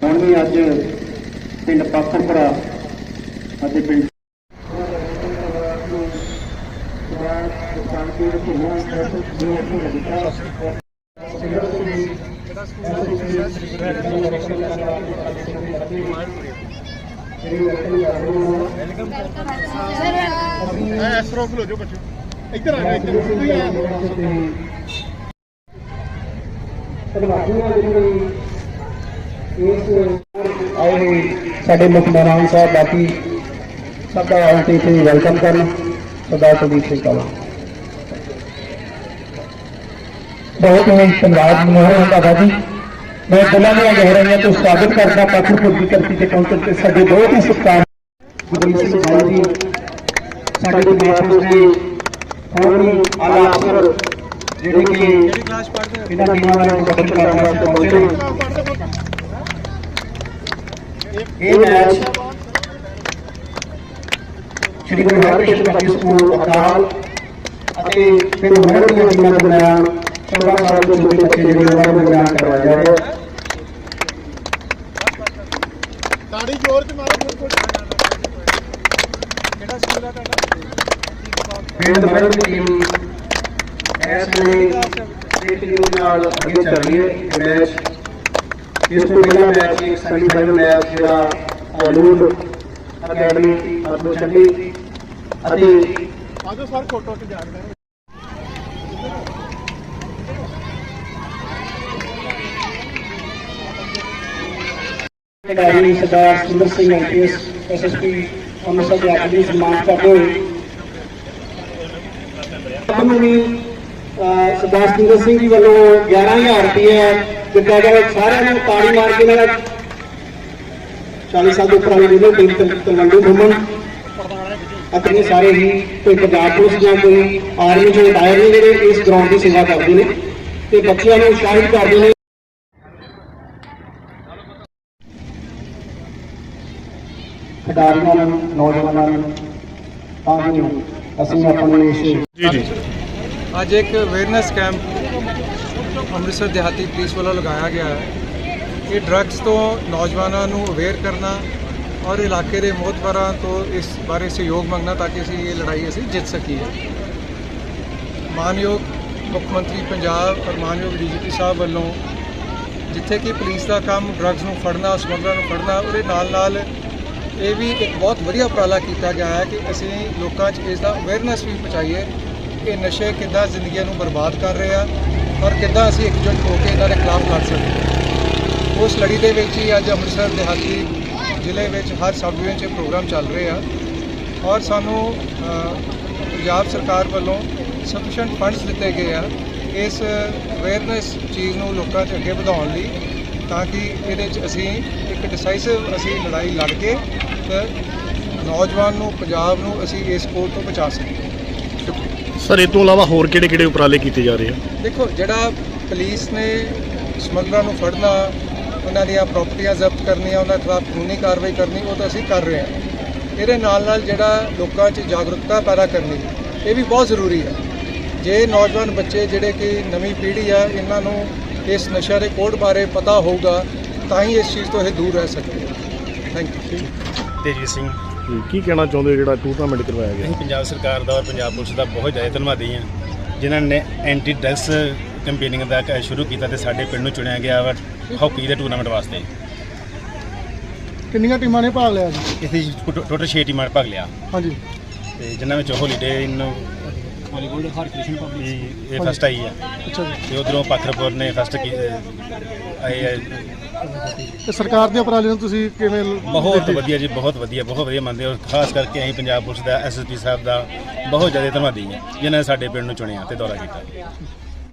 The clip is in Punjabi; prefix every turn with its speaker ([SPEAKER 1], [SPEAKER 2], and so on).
[SPEAKER 1] ਹੁਣ ਵੀ ਅੱਜ ਪਿੰਡ ਪਾਖਰਪੁਰਾ ਅਤੇ ਪਿੰਡ
[SPEAKER 2] ਐਸ ਖਲੋ ਜਾਓ ਬੱਚੋ ਇੱਧਰ ਆ ਜਾਓ ਇੱਧਰ ਤੁਸੀਂ ਆ
[SPEAKER 1] ਆਏ ਹੋਏ ਸਾਡੇ ਮੁੱਖ ਮਹਿਮਾਨ ਸਾਹਿਬ, ਬਾਕੀ ਸਭ ਦਾ ਆਉਣ ਤੇ ਇੱਥੇ ਵੈਲਕਮ ਕਰਨ। ਸਰਦਾਰ ਕੁਲਦੀਪ ਸਿੰਘ ਕਾਲਾ। ਬਹੁਤ ਹੀ ਧੰਨਵਾਦ ਮਨੋਹਰ ਹੁੰਦਾ ਜੀ। ਮੈਂ ਦਿਲਾਂ ਦੀਆਂ ਗਹਿਰਾਈਆਂ ਤੋਂ ਸਵਾਗਤ ਕਰਦਾ ਪਾਖਰਪੁਰ ਦੀ ਧਰਤੀ ਤੇ ਪਹੁੰਚਣ ਤੇ ਸਾਡੇ ਬਹੁਤ ਹੀ ਸਤਿਕਾਰ। ਗੁਰਦੀਪ ਸਿੰਘ ਭਾਈ ਜੀ, ਸਾਡੇ ਦੇ ਮਹਾਪੁਰਸ਼ ਦੇ ਹੋਰ ਵੀ ਆਲਾ ਅਫਸਰ, ਜਿਹੜੇ ਕਿ ਇਹਨਾਂ ਟੀਮਾਂ ਨਾਲ ਗਠਨ ਕਰਨ ਵਾਸਤੇ ਪਹੁੰਚੇ ਨੇ। ਇਹ match Shri Guru Harkrishan public school ਅਕਾਲ ਅਤੇ ਪਿੰਡ ਮਹਿਰ ਦੀਆਂ ਟੀਮਾਂ ਦੇ ਦਰਮਿਆਨ 14 ਸਾਲ ਤੋਂ ਛੋਟੇ ਬੱਚੇ ਜਿਹੜੇ ਉਹਨਾਂ ਨੂੰ ਮੈਦਾਨ ਕਰਵਾਇਆ ਜਾ ਰਿਹਾ ਹੈ।
[SPEAKER 2] ਤਾੜੀ ਜ਼ੋਰ ਤੇ ਮਾਰੋ ਫੁੱਟ ਫੁੱਟ
[SPEAKER 1] ਪਿੰਡ ਮਹਿਰ ਦੀ ਟੀਮ ਇਸ ਸਟੇਟ ਟੀਮ ਨਾਲ ਅੱਗੇ ਚੱਲ ਰਹੀ ਹੈ ਮੈਚ ਇਸ ਤੋਂ ਪਹਿਲਾਂ ਮੈਚ ਇੱਕ ਸੈਮੀਫਾਈਨਲ ਮੈਚ ਜਿਹੜਾ ਹਾਲੀਵੁੱਡ ਅਕੈਡਮੀ ਅਰਬੋ ਚੱਲੀ ਅਤੇ
[SPEAKER 2] ਆਜੋ ਸਰ ਫੋਟੋ ਤੇ ਜਾ ਰਹੇ
[SPEAKER 1] ਖਿਡਾਰੀ ਸਰਦਾਰ ਸੁੰਦਰ ਸਿੰਘ ਆਈਪੀਐਸ ਐਸਐਸਪੀ ਅੰਮ੍ਰਿਤਸਰ ਦੇ ਆਪਣੇ ਸਨਮਾਨ ਕਰਦੇ ਹੋਏ। ਤੁਹਾਨੂੰ ਵੀ ਅਹ, ਸਰਦਾਰ ਸੁੰਦਰ ਸਿੰਘ ਜੀ ਵੱਲੋਂ 11000 ਰੁਪਏ ਗਿਆ ਹੈ। ਸਾਰਿਆਂ ਨੂੰ ਤਾੜੀ ਮਾਰ ਕੇ ਨਾਲ 40 ਸਾਲ ਤੋਂ ਉੱਪਰ ਵਾਲੇ ਜਿਹੜੇ ਟੀਮ ਤੋਂ ਤਲਵੰਡੀ ਘੁੰਮਣ ਆਪਣੇ ਸਾਰੇ ਹੀ ਕੋਈ ਪੰਜਾਬ ਪੁਲਿਸ ਜਾਂ ਕੋਈ ਆਰਮੀ ਜੋ ਰਿਟਾਇਰ ਨੇ ਜਿਹੜੇ ਇਸ ਗਰਾਊਂਡ ਦੀ ਸੇਵਾ ਕਰਦੇ ਨੇ ਤੇ ਬੱਚਿਆਂ ਨੂੰ ਉਤਸ਼ਾਹਿਤ ਕਰਦੇ ਨੇ ਖਿਡਾਰੀਆਂ ਨੂੰ ਨੌਜਵਾਨਾਂ ਨੂੰ ਤਾਂ ਕਿ ਅਸੀਂ ਆਪਣੇ ਇਸ
[SPEAKER 2] ਜੀ ਜੀ
[SPEAKER 3] ਅੱਜ ਇੱਕ ਅਵੇਅਰਨੈਸ ਕੈਂਪ ਅੰਮ੍ਰਿਤਸਰ ਦਿਹਾਤੀ ਪੁਲਿਸ ਵੱਲੋਂ ਲਗਾਇਆ ਗਿਆ ਹੈ। ਇਹ ਡਰੱਗਸ ਤੋਂ ਨੌਜਵਾਨਾਂ ਨੂੰ ਅਵੇਅਰ ਕਰਨਾ ਔਰ ਇਲਾਕੇ ਦੇ ਮੋਹਤਵਰਾਂ ਤੋਂ ਇਸ ਬਾਰੇ ਸਹਿਯੋਗ ਮੰਗਣਾ ਤਾਂ ਕਿ ਅਸੀਂ ਇਹ ਲੜਾਈ ਅਸੀਂ ਜਿੱਤ ਸਕੀਏ। ਮਾਨਯੋਗ ਮੁੱਖ ਮੰਤਰੀ ਪੰਜਾਬ ਔਰ ਮਾਨਯੋਗ ਡੀਜੀਪੀ ਸਾਹਿਬ ਵੱਲੋਂ ਜਿੱਥੇ ਕਿ ਪੁਲਿਸ ਦਾ ਕੰਮ ਡਰੱਗਸ ਨੂੰ ਫੜਨਾ, ਸਮਗਲਰਾਂ ਨੂੰ ਫੜਨਾ, ਉਹਦੇ ਨਾਲ ਨਾਲ ਇਹ ਵੀ ਇੱਕ ਬਹੁਤ ਵਧੀਆ ਉਪਰਾਲਾ ਕੀਤਾ ਗਿਆ ਹੈ ਕਿ ਅਸੀਂ ਲੋਕਾਂ 'ਚ ਇਸ ਦਾ ਅਵੇਅਰਨੈਸ ਵੀ ਪਹੁੰਚਾਈਏ ਕਿ ਨਸ਼ੇ ਕਿੱਦਾਂ ਜ਼ਿੰਦਗੀਆਂ ਨੂੰ ਬਰਬਾਦ ਕਰ ਰਹੇ ਆ ਔਰ ਕਿੱਦਾਂ ਅਸੀਂ ਇਕਜੁੱਟ ਹੋ ਕੇ ਇਹਨਾਂ ਦੇ ਖਿਲਾਫ ਲੜ ਸਕਦੇ ਹਾਂ। ਉਸ ਲੜੀ ਦੇ ਵਿੱਚ ਹੀ ਅੱਜ ਅੰਮ੍ਰਿਤਸਰ, ਦਿਹਾਤੀ ਜ਼ਿਲ੍ਹੇ ਵਿੱਚ ਹਰ ਸਬ ਡਿਵੀਜ਼ਨ 'ਚ ਪ੍ਰੋਗਰਾਮ ਚੱਲ ਰਹੇ ਆ। ਔਰ ਸਾਨੂੰ ਪੰਜਾਬ ਸਰਕਾਰ ਵੱਲੋਂ ਸਫੀਸ਼ੀਐਂਟ ਫੰਡਸ ਦਿੱਤੇ ਗਏ ਆ ਇਸ ਅਵੇਅਰਨੈਸ ਚੀਜ਼ ਨੂੰ ਲੋਕਾਂ 'ਚ ਅੱਗੇ ਵਧਾਉਣ ਲਈ ਤਾਂ ਕਿ ਇਹਦੇ 'ਚ ਅਸੀਂ ਇੱਕ ਡਿਸਾਈਸਿਵ ਅਸੀਂ ਲੜਾਈ ਲੜ ਕੇ ਨੌਜਵਾਨ ਨੂੰ, ਪੰਜਾਬ ਨੂੰ ਅਸੀਂ ਇਸ ਕੋਲ ਤੋਂ ਬਚਾ ਸਕੀਏ।
[SPEAKER 2] ਸਰ ਇਹ ਤੋਂ ਇਲਾਵਾ ਹੋਰ ਕਿਹੜੇ ਕਿਹੜੇ ਉਪਰਾਲੇ ਕੀਤੇ ਜਾ ਰਹੇ ਆ?
[SPEAKER 3] ਦੇਖੋ ਜਿਹੜਾ ਪੁਲਿਸ ਨੇ ਸਮਗਲਰਾਂ ਨੂੰ ਫੜਨਾ ਉਹਨਾਂ ਦੀਆਂ ਪ੍ਰਾਪਰਟੀਆਂ ਜ਼ਬਤ ਕਰਨੀਆਂ ਉਹਨਾਂ ਖਿਲਾਫ ਕਾਨੂੰਨੀ ਕਾਰਵਾਈ ਕਰਨੀ ਉਹ ਤਾਂ ਅਸੀਂ ਕਰ ਰਹੇ ਹਾਂ। ਇਹਦੇ ਨਾਲ ਨਾਲ ਜਿਹੜਾ ਲੋਕਾਂ 'ਚ ਜਾਗਰੂਕਤਾ ਪੈਦਾ ਕਰਨੀ ਇਹ ਵੀ ਬਹੁਤ ਜ਼ਰੂਰੀ ਹੈ। ਜੇ ਨੌਜਵਾਨ ਬੱਚੇ ਜਿਹੜੇ ਕਿ ਨਵੀਂ ਪੀੜ੍ਹੀ ਆ ਇਹਨਾਂ ਨੂੰ ਇਸ ਨਸ਼ਾ ਦੇ ਕੋਡ ਬਾਰੇ ਪਤਾ ਹੋਊਗਾ ਤਾਂ ਹੀ ਇਸ ਚੀਜ਼ ਤੋਂ ਇਹ ਦੂਰ ਰਹਿ ਸਕਦੇ ਥੈਂਕ ਯੂ
[SPEAKER 4] ਤੇਜਵੀਰ ਸਿੰਘ।
[SPEAKER 2] ਜੀ, ਕੀ ਕਹਿਣਾ ਚਾਹੁੰਦੇ ਹੋ ਜਿਹੜਾ ਟੂਰਨਾਮੈਂਟ ਕਰਵਾਇਆ ਗਿਆ?
[SPEAKER 4] ਅਸੀਂ ਪੰਜਾਬ ਸਰਕਾਰ ਦਾ ਔਰ ਪੰਜਾਬ ਪੁਲਿਸ ਦਾ ਬਹੁਤ ਜ਼ਿਆਦਾ ਧੰਨਵਾਦੀ ਹਾਂ। ਜਿਨ੍ਹਾਂ ਨੇ ਐਂਟੀ ਡਰੱਗਸ ਕੈਂਪੇਨਿੰਗ ਦਾ ਕ- ਸ਼ੁਰੂ ਕੀਤਾ ਤੇ ਸਾਡੇ ਪਿੰਡ ਨੂੰ ਚੁਣਿਆ ਗਿਆ ਵਾ ਹਾਕੀ ਦੇ ਟੂਰਨਾਮੈਂਟ ਵਾਸਤੇ।
[SPEAKER 2] ਕਿੰਨੀਆਂ ਟੀਮਾਂ ਨੇ ਭਾਗ ਲਿਆ ਜੀ?
[SPEAKER 4] ਇਸ ਟੋਟਲ 6 ਟੀਮਾਂ ਨੇ ਭਾਗ ਲਿਆ।
[SPEAKER 2] ਹਾਂਜੀ।
[SPEAKER 4] ਤੇ ਜਿਨ੍ਹਾਂ ਵਿੱਚ ਹੋਲੀਡੇ ਇਨ ਹਾਲੀਵੁੱਡ ਪਬਲਿਕ ਇਹ ਫਸਟ ਆਈ ਆ।
[SPEAKER 2] ਅੱਛਾ ਜੀ।
[SPEAKER 4] ਤੇ ਉਧਰੋਂ ਪਾਖਰਪੁਰ ਨੇ ਫਸਟ ਆਏ ਆ।
[SPEAKER 2] ਤੇ ਸਰਕਾਰ ਦੇ ਉਪਰਾਲੇ ਨੂੰ ਤੁਸੀਂ ਕਿਵੇਂ
[SPEAKER 4] ਬਹੁਤ? ਵਧੀਆ ਜੀ ਬਹੁਤ ਵਧੀਆ ਬਹੁਤ ਵਧੀਆ ਮੰਨਦੇ ਹਾਂ। ਔਰ ਖਾਸ ਕਰਕੇ ਅਸੀਂ ਪੰਜਾਬ ਪੁਲਿਸ ਦਾ ਐਸਐਸਪੀ ਸਾਹਿਬ ਦਾ ਬਹੁਤ ਜ਼ਿਆਦਾ ਧੰਨਵਾਦੀ ਹਾਂ ਜਿਨ੍ਹਾਂ ਨੇ ਸਾਡੇ ਪਿੰਡ ਨੂੰ ਚੁਣਿਆ ਤੇ ਦੌਰਾ ਕੀਤਾ।